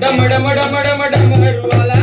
டம டம டம டம டமருவாலா